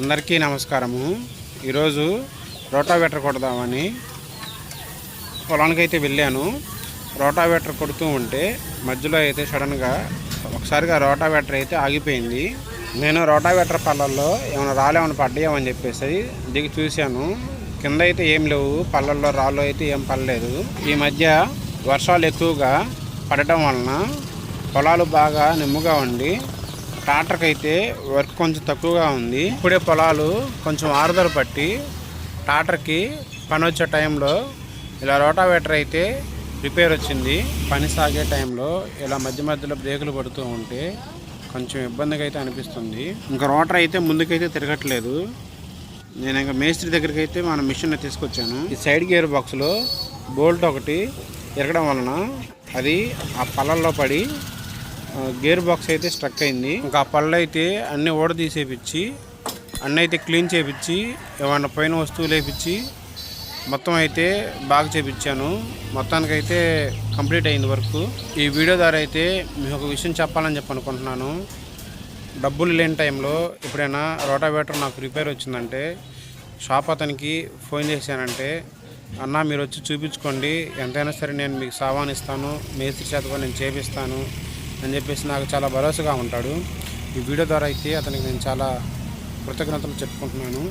అందరికీ నమస్కారము. ఈరోజు రోటావేటర్ కొడదామని పొలానికి అయితే వెళ్ళాను. రోటావేటర్ కొడుతూ ఉంటే మధ్యలో అయితే సడన్గా ఒకసారిగా రోటావేటర్ అయితే ఆగిపోయింది. నేను రోటావేటర్ పళ్ళల్లో ఏమైనా రాలేమని పడ్డాయమని చెప్పేసి దిగి చూశాను. కింద అయితే ఏం లేవు పళ్ళల్లో రాళ్ళు అయితే ఏం పడలేదు. ఈ మధ్య వర్షాలు ఎక్కువగా పడటం వలన పొలాలు బాగా నిమ్ముగా ఉండి ట్రాక్టర్కి అయితే వర్క్ కొంచెం తక్కువగా ఉంది. ఇప్పుడే పొలాలు కొంచెం ఆరుదల పట్టి ట్రాక్టర్కి పని వచ్చే టైంలో ఇలా రోటావేటర్ అయితే రిపేర్ వచ్చింది. పని సాగే టైంలో ఇలా మధ్య మధ్యలో బ్రేకులు పడుతూ ఉంటే కొంచెం ఇబ్బందిగా అయితే అనిపిస్తుంది. ఇంకా రోటర్ అయితే ముందుకైతే తిరగట్లేదు. నేను ఇంకా మేస్త్రి దగ్గరికి అయితే మన మిషన్ తీసుకొచ్చాను. ఈ సైడ్ గేర్ బాక్స్లో బోల్ట్ ఒకటి తిరగడం వలన అది ఆ పళ్ళల్లో పడి గేర్ బాక్స్ అయితే స్ట్రక్ అయింది. ఇంకా ఆ పళ్ళు అయితే అన్నీ ఓడ తీసేపిచ్చి అన్నీ అయితే క్లీన్ చేపించి ఏమన్నా పైన వస్తువులు వేపించి మొత్తం అయితే బాగా చేపించాను మొత్తానికైతే కంప్లీట్ అయింది వర్క్. ఈ వీడియో ద్వారా అయితే మీకు ఒక విషయం చెప్పాలని చెప్పి అనుకుంటున్నాను. డబ్బులు లేని టైంలో ఎప్పుడైనా రోటావేటర్ నాకు రిపేర్ వచ్చిందంటే షాప్ అతనికి ఫోన్ చేశానంటే అన్న మీరు వచ్చి చూపించుకోండి. ఎంతైనా సరే నేను మీకు సామాన్ ఇస్తాను. మేస్త్రి చేత కూడా నేను చేపిస్తాను. అని చెప్పేసి నాకు చాలా భరోసాగా ఉంటాడు. ఈ వీడియో ద్వారా అయితే అతనికి నేను చాలా కృతజ్ఞతలు చెప్పుకుంటున్నాను.